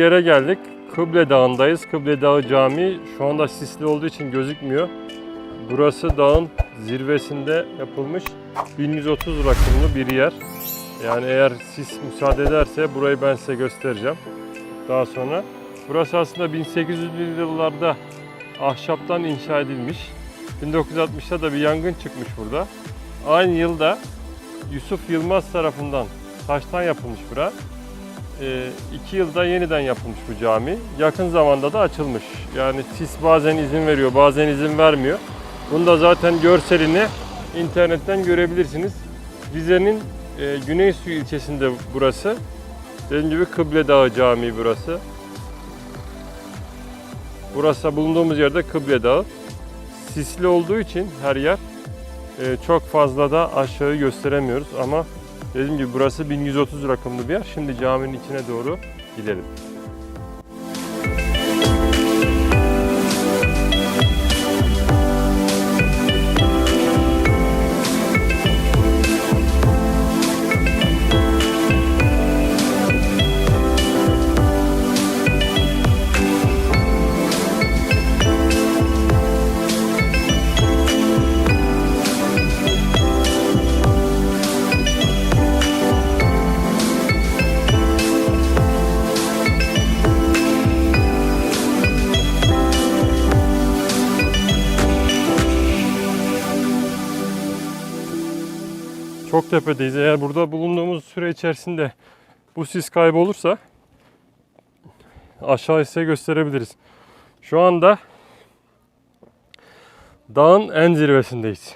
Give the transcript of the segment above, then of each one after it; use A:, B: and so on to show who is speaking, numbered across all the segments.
A: yere geldik. Kıble Dağı'ndayız. Kıble Dağı Camii şu anda sisli olduğu için gözükmüyor. Burası dağın zirvesinde yapılmış 1130 rakımlı bir yer. Yani eğer sis müsaade ederse burayı ben size göstereceğim daha sonra. Burası aslında 1800'lü yıllarda ahşaptan inşa edilmiş. 1960'ta da bir yangın çıkmış burada. Aynı yılda Yusuf Yılmaz tarafından taştan yapılmış bura. Ee, iki yılda yeniden yapılmış bu cami. Yakın zamanda da açılmış. Yani sis bazen izin veriyor, bazen izin vermiyor. Bunu da zaten görselini internetten görebilirsiniz. Rize'nin e, Güneysuyu ilçesinde burası. Dediğim gibi Kıble Dağı Camii burası. Burası bulunduğumuz yerde Kıble Dağı. Sisli olduğu için her yer e, çok fazla da aşağı gösteremiyoruz ama dediğim gibi burası 1130 rakımlı bir yer. Şimdi caminin içine doğru gidelim. Çok tepedeyiz. Eğer burada bulunduğumuz süre içerisinde bu sis kaybolursa aşağı size gösterebiliriz. Şu anda dağın en zirvesindeyiz.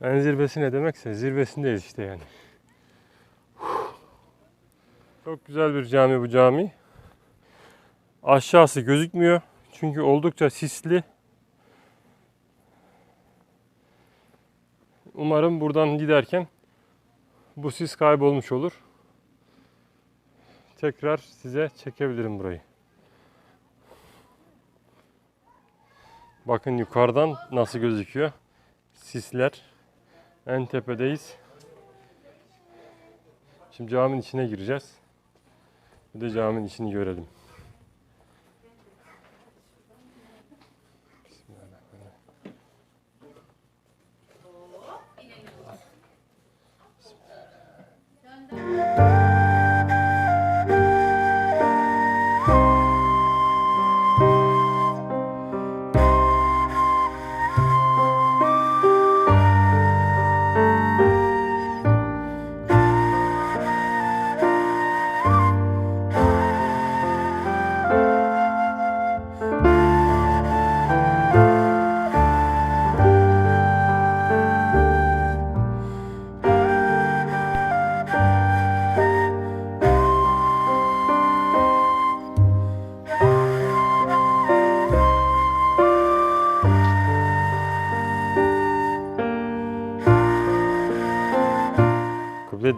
A: En zirvesi ne demekse zirvesindeyiz işte yani. Çok güzel bir cami bu cami. Aşağısı gözükmüyor. Çünkü oldukça sisli. Umarım buradan giderken bu sis kaybolmuş olur. Tekrar size çekebilirim burayı. Bakın yukarıdan nasıl gözüküyor. Sisler. En tepedeyiz. Şimdi caminin içine gireceğiz. Bir de caminin içini görelim.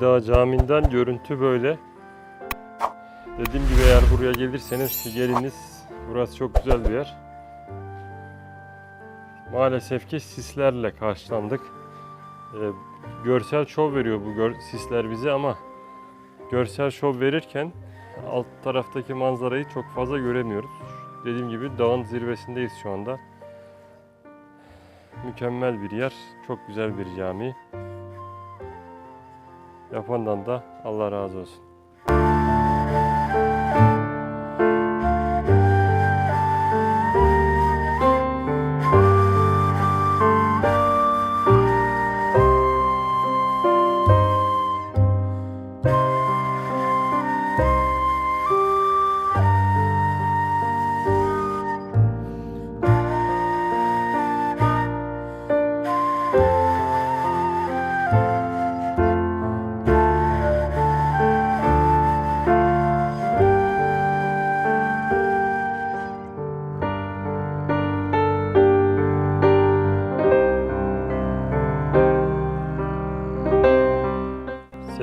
A: Dağı Camii'nden görüntü böyle. Dediğim gibi eğer buraya gelirseniz geliniz. Burası çok güzel bir yer. Maalesef ki sislerle karşılandık. Ee, görsel şov veriyor bu sisler bize ama görsel şov verirken alt taraftaki manzarayı çok fazla göremiyoruz. Dediğim gibi dağın zirvesindeyiz şu anda. Mükemmel bir yer, çok güzel bir cami. Yapandan da Allah razı olsun.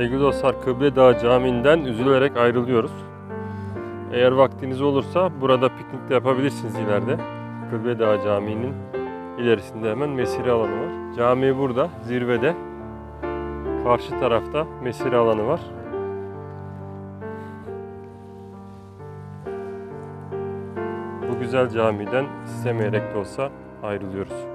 A: Sevgili dostlar Kıble Dağı Camii'nden üzülerek ayrılıyoruz. Eğer vaktiniz olursa burada piknik de yapabilirsiniz ileride. Kıble Dağı Camii'nin ilerisinde hemen mesire alanı var. Cami burada zirvede. Karşı tarafta mesire alanı var. güzel camiden istemeyerek de olsa ayrılıyoruz.